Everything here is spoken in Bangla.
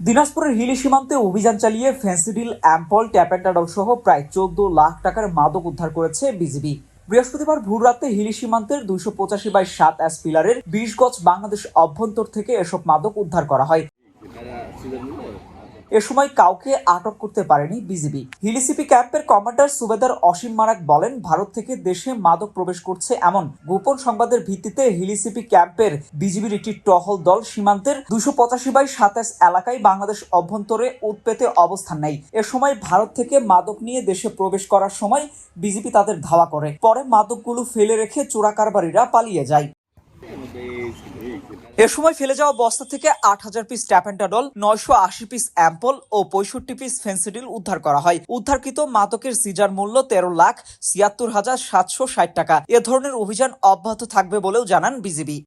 দিনাজপুরের হিলি সীমান্তে অভিযান চালিয়ে ফেন্সিডিল অ্যাম্পল, ট্যাপেন্টাডল সহ প্রায় চোদ্দ লাখ টাকার মাদক উদ্ধার করেছে বিজিবি। বৃহস্পতিবার ভোর রাতে হিলি সীমান্তের দুইশো পঁচাশি বাই সাত অ্যাস পিলারের বিশ গজ বাংলাদেশ অভ্যন্তর থেকে এসব মাদক উদ্ধার করা হয়। এ সময় কাউকে আটক করতে পারেনি বিজিবি। হিলিসিপি ক্যাম্পের কমান্ডার সুবেদার অসীম মারাক বলেন, ভারত থেকে দেশে মাদক প্রবেশ করছে এমন গোপন সংবাদের ভিত্তিতে হিলিসিপি ক্যাম্পের বিজিবির একটি টহল দল সীমান্তের দুশো পঁচাশি বাই সাতাশ এলাকায় বাংলাদেশ অভ্যন্তরে উৎপেতে অবস্থান নেয়। এ সময় ভারত থেকে মাদক নিয়ে দেশে প্রবেশ করার সময় বিজিবি তাদের ধাওয়া করে। পরে মাদকগুলো ফেলে রেখে চোরা কারবারিরা পালিয়ে যায়। এ সময় ফেলে যাওয়া বস্তা থেকে আট হাজার পিস ট্যাপেন্টাডল, নয়শো আশি পিস অ্যাম্পল ও পঁয়ষট্টি পিস ফেন্সিডিল উদ্ধার করা হয়। উদ্ধারকৃত মাদকের সিজার মূল্য তেরো লাখ ছিয়াত্তর হাজার সাতশো ষাট টাকা। এ ধরনের অভিযান অব্যাহত থাকবে বলেও জানান বিজিবি।